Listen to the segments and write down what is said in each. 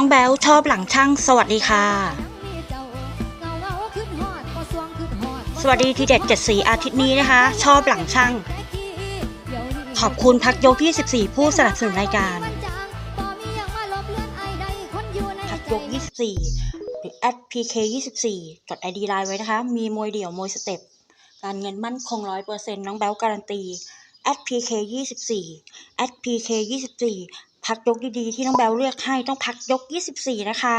น้องแบลชอบหลังช่างสวัสดีค่ะ สวัสดีทีเด็ดเจ็ดสีอาทิตย์นี้นะคะ ชอบหลังช่าง ขอบคุณพักยก24 ผู้สนับสนุนรายการพักยก 24 หรือ @pk 24จด ID ไลน์ไว้นะคะ มีมวยเดี่ยวมวยสเต็ปการเงินมั่นคง100%น้องแบลการันตี @pk 24 @pk 24 พักยกดีๆที่น้องแบลเลือกให้ต้องพักยก 24 นะคะ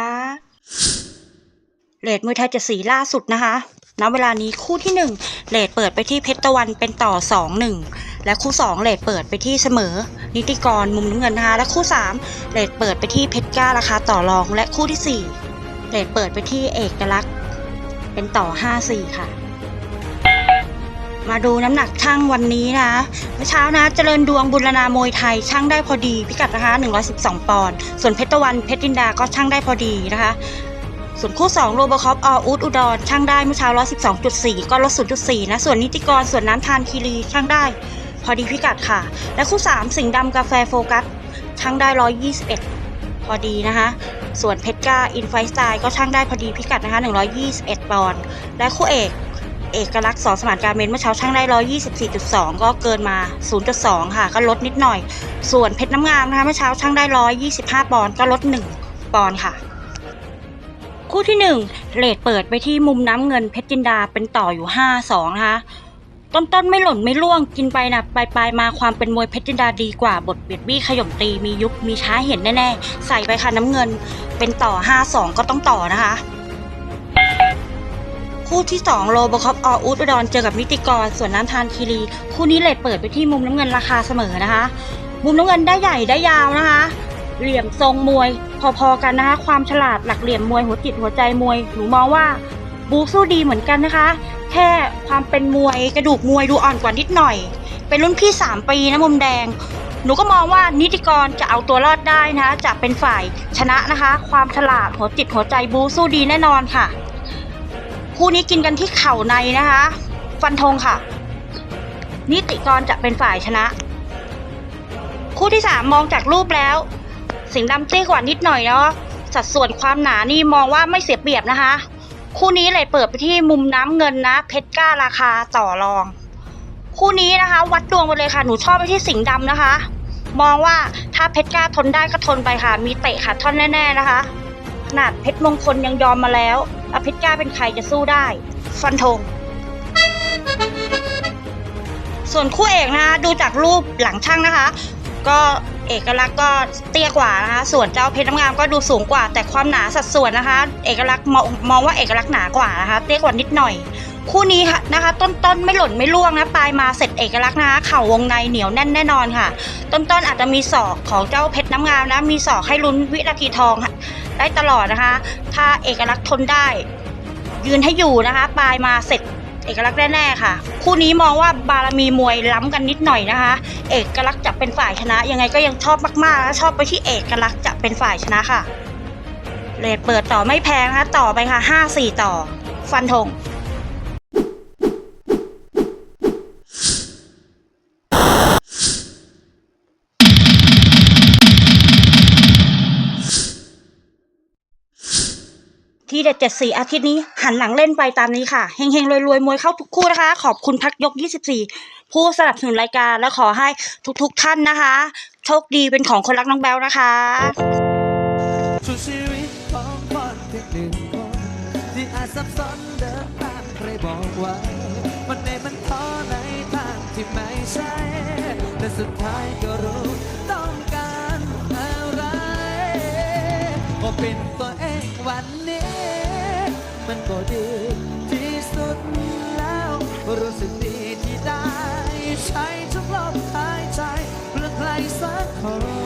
เลดมวยไทยจะสีล่าสุดนะคะณเวลานี้คู่ที่ 1เลดเปิดไปที่เพชรตะวันเป็นต่อ 2-1 และคู่ 2เลดเปิดไปที่เสมอ นิติกรมุมน้ำเงินนะคะและคู่ 3เลดเปิดไปที่เพชรก้าราคาต่อรอง และคู่ที่4เลดเปิดไปที่เอกลักษณ์เป็นต่อ 5-4 ค่ะ มาดูน้ำหนักช่างวันนี้นะเมื่อเช้านะ เจริญดวงบุรณามวยไทยช่างได้พอดี พิกัดนะคะ 112 ปอนด์ส่วนเพชรตะวันเพชรดินดาก็ช่างได้พอดีนะคะ ส่วนคู่ 2 โรบคอปออูดอุดรช่างได้เมื่อเช้า 112.4 ก็ลด 0.4 นะ ส่วนนิติกรส่วนน้ำทานคีรีช่างได้ พอดีพิกัดค่ะ และคู่ 3 สิงห์ดำกาแฟโฟกัสช่างได้ 121 พอดีนะคะส่วนเพชรก้าอินไฟสไตล์ก็ช่างได้พอดีพิกัดนะคะ 121 ปอนด์และคู่เอก เอกลักษณ์สอนสมานการเมนเมื่อเช้าช่างได้ 124.2 ก็เกินมา 0.2 ค่ะ ก็ลดนิดหน่อย ส่วนเพชรน้ำงามนะคะเมื่อเช้าช่างได้ 125 ปอนด์ก็ลด 1 ปอนด์ค่ะ คู่ที่ 1 เลดเปิดไปที่มุมน้ำเงินเพชรจินดาเป็นต่ออยู่ 5-2 นะคะต้นต้นไม่หล่นไม่ร่วงกินไปนะปลายปลายมาความเป็นมวยเพชรจินดาดีกว่า บทเบียดบี้ขย่มตีมียุบมีช้าเห็นแน่ๆ ใส่ไปค่ะน้ำเงิน เป็นต่อ 5-2 ก็ต้องต่อนะคะ คู่ที่ 2 โลบคอปออุดอุดรเจอกับนิติกรส่วนน้ำทานคีรี คู่นี้เลดเปิดไปที่มุมน้ำเงินราคาเสมอนะคะ มุมน้ำเงินได้ใหญ่ได้ยาวนะคะ เหลี่ยมทรงมวย พอๆกันนะคะ ความฉลาดหลักเหลี่ยมมวยหัวจิตหัวใจมวยหนูมองว่าบูสู้ดีเหมือนกันนะคะ แค่ความเป็นมวยกระดูกมวยดูอ่อนกว่านิดหน่อย เป็นรุ่นพี่ 3 ปีนะมุมแดงหนูก็มองว่านิติกรจะเอาตัวรอดได้นะคะจะเป็นฝ่ายชนะนะคะ ความฉลาดหัวจิตหัวใจบูสู้ดีแน่นอนค่ะ คู่นี้กินกันที่เข่าในนะคะ ฟันธงค่ะ นิติกรจะเป็นฝ่ายชนะ คู่ที่สามมองจากรูปแล้ว สิงห์ดำเตี้ยกว่านิดหน่อยเนาะสัดส่วนความหนานี่มองว่าไม่เสียเปรียบนะคะ คู่นี้เลยเปิดไปที่มุมน้ำเงินนะ เพชรกล้าราคาต่อรอง คู่นี้นะคะ วัดดวงไปเลยค่ะ หนูชอบไปที่สิงห์ดำนะคะ มองว่าถ้าเพชรกล้าทนได้ก็ทนไปค่ะ มีเตะขาท่อนแน่ ๆนะคะขนาดเพชรมงคลยังยอมมาแล้ว แล้วเพชรกล้าเป็นใครจะสู้ได้ ฟันธง ส่วนคู่เอกนะคะดูจากรูปหลังช่างนะคะ ก็เอกลักษณ์ก็เตี้ยกว่านะคะ ส่วนเจ้าเพชรน้ำงามก็ดูสูงกว่า แต่ความหนาสัดส่วนนะคะ เอกลักษณ์มองมองว่าเอกลักษณ์หนากว่านะคะ เตี้ยกว่านิดหน่อย คู่นี้นะคะ ต้นต้นไม่หล่นไม่ล่วงนะปลายมาเสร็จเอกลักษณ์นะคะเข่าวงในเหนียวแน่นแน่นอนค่ะ ต้นต้นอาจจะมีศอกของเจ้าเพชรน้ำงามนะมีศอกให้ลุ้นวินาทีทองค่ะ ได้ตลอดนะคะ ถ้าเอกลักษณ์ทนได้ ยืนให้อยู่นะคะ ปลายมาเสร็จเอกลักษณ์แน่ๆค่ะ คู่นี้มองว่าบารมีมวยล้ำกันนิดหน่อยนะคะ เอกลักษณ์จะเป็นฝ่ายชนะ ยังไงก็ยังชอบมากๆและชอบไปที่เอกลักษณ์จะเป็นฝ่ายชนะค่ะเลทเปิดต่อไม่แพงนะคะต่อไปค่ะห้าสี่ต่อ ฟันธง ที่เด็ดเจ็ดสี่อาทิตย์นี้ หันหลังเล่นไปตามนี้ค่ะ เฮงๆรวยๆ มวยเข้าทุกคู่นะคะ ขอบคุณพักยก 24 ผู้สนับสนุนรายการและขอให้ทุกๆทท่านนะคะ โชคดีเป็นของคนรักน้องแบลนะคะช่วงชีวิตของคนเพียงหนึ่งคนที่อาจสับสนเดินทางใครบอกไว้มันในมันท้อในทางที่ไม่ใช่แต่สุดท้ายก็รู้ต้องการอะไรก็เป็นตัวเองวันนี้ มันก็ดีที่สุดแล้ว รู้สึกดีที่ได้ ใช้ทุกลมหายใจเพื่อใครสักคน